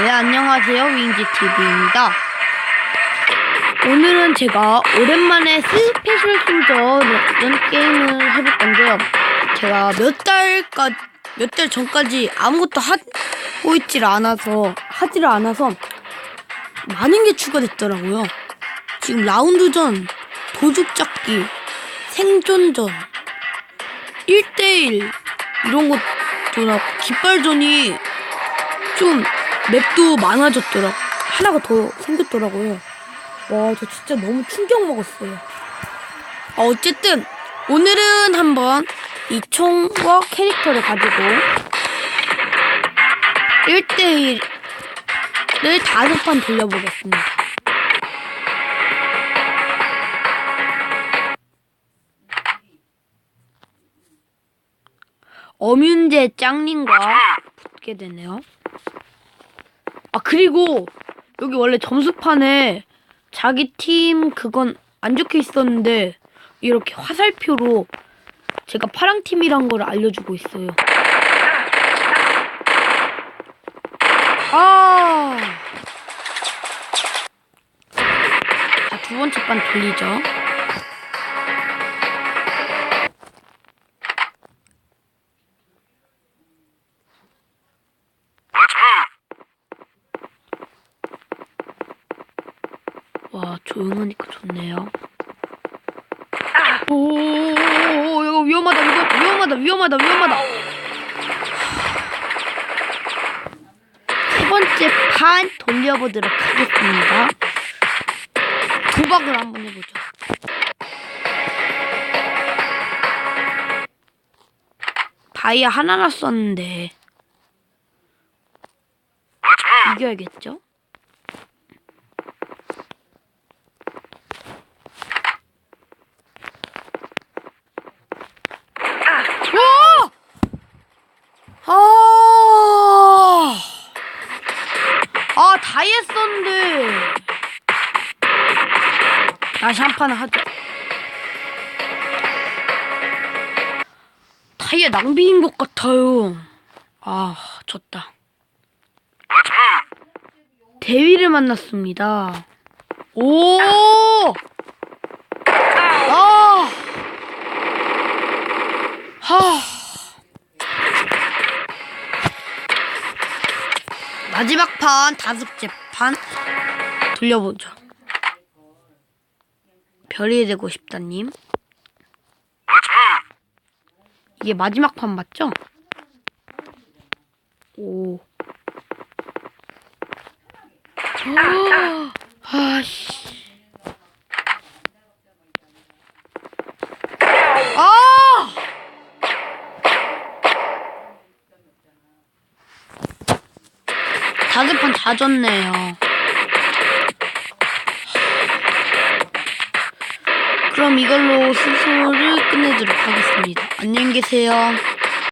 네, 안녕하세요. 윙지TV입니다. 오늘은 제가 오랜만에 스페셜 솔저라는 게임을 해볼 건데요. 제가 몇 달까, 몇 달 전까지 아무것도 하고 있질 않아서, 하지를 않아서, 많은 게 추가됐더라고요. 지금 라운드전, 도둑잡기, 생존전, 1대1, 이런 것도 나고, 깃발전이 좀 맵도 많아졌더라. 하나가 더 생겼더라고요. 와, 저 진짜 너무 충격 먹었어요. 어, 어쨌든 오늘은 한번 이 총과 캐릭터를 가지고 1대1을 다섯 판 돌려보겠습니다. 어윤재 짱님과 붙게 되네요. 아 그리고 여기 원래 점수판에 자기 팀 그건 안 적혀 있었는데 이렇게 화살표로 제가 파랑 팀이란 걸 알려주고 있어요. 아. 자, 두 번째 판 돌리죠. 와, 조용하니까 좋네요. 오, 이거 위험하다, 이거 위험하다, 위험하다, 위험하다. 세 번째 판 돌려보도록 하겠습니다. 도박을 한번 해보죠. 다이아 하나 났었는데 이겨야겠죠? 와! 아! 아, 다 했었는데. 다시 한 판 하자. 타이어 낭비인 것 같아요. 아, 졌다. 대위를 만났습니다. 오! 마지막 판 다섯째 판 돌려보죠. 별이 되고 싶다님. 이게 마지막 판 맞죠? 오. 아씨. 아! 다섯 판다 졌네요. 그럼 이걸로 수소를 끝내도록 하겠습니다. 안녕히 계세요.